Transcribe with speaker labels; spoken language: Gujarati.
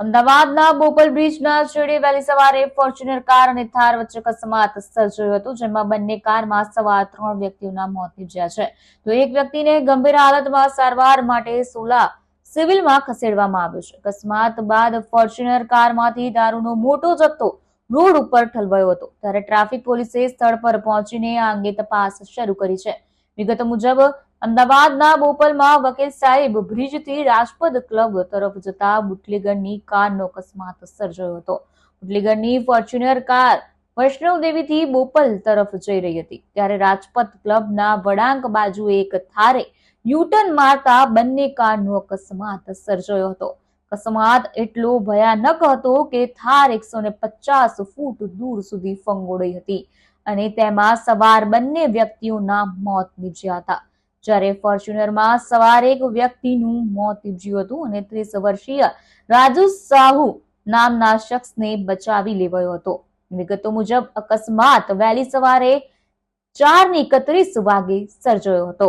Speaker 1: અમદાવાદના બોપલ બ્રિજના છેડે વહેલી સવારે ફોર્ચ્યુનર કાર અને થાર વચ્ચે અકસ્માત સર્જાયો હતો, જેમાં બંને કારમાં સવાર ત્રણ વ્યક્તિઓના મોત નીપજ્યા છે. તો એક વ્યક્તિને ગંભીર હાલતમાં સારવાર માટે સોલા સિવિલમાં ખસેડવામાં આવ્યો છે. અકસ્માત બાદ ફોર્ચ્યુનર કારમાંથી દારૂનો મોટો જથ્થો રોડ ઉપર ઠલવાયો હતો. ત્યારે ટ્રાફિક પોલીસે સ્થળ પર પહોંચીને આ અંગે તપાસ શરૂ કરી છે. વિગતો મુજબ અમદાવાદના બોપલમાં વકીલ સાહેબ બ્રિજથી રાજપદ ક્લબ તરફ જતા બુટલીગઢની કારનો અકસ્માત સર્જાયો હતો. બુટલીગઢની ફોર્ચ્યુનર કાર વૈષ્ણવદેવીથી બોપલ તરફ જઈ રહી હતી. ત્યારે રાજપથ ક્લબના વળાંક બાજુ એક થારે યુટર્ન મારતા બંને કારનો અકસ્માત સર્જાયો હતો. અકસ્માત એટલો ભયાનક હતો કે થાર એકસો પચાસ ફૂટ દૂર સુધી ફંગોળાઈ હતી અને તેમાં સવાર બંને વ્યક્તિઓના મોત નીપજ્યા હતા. જ્યારે ફોર્ચ્યુનરમાં સવારે એક વ્યક્તિનું મોત નીપજ્યું હતું અને ત્રીસ વર્ષીય રાજુ સાહુ નામના શખ્સને બચાવી લેવાયો હતો. વિગતો મુજબ, અકસ્માત વહેલી સવારે ચાર ને એકત્રીસ વાગે સર્જાયો હતો.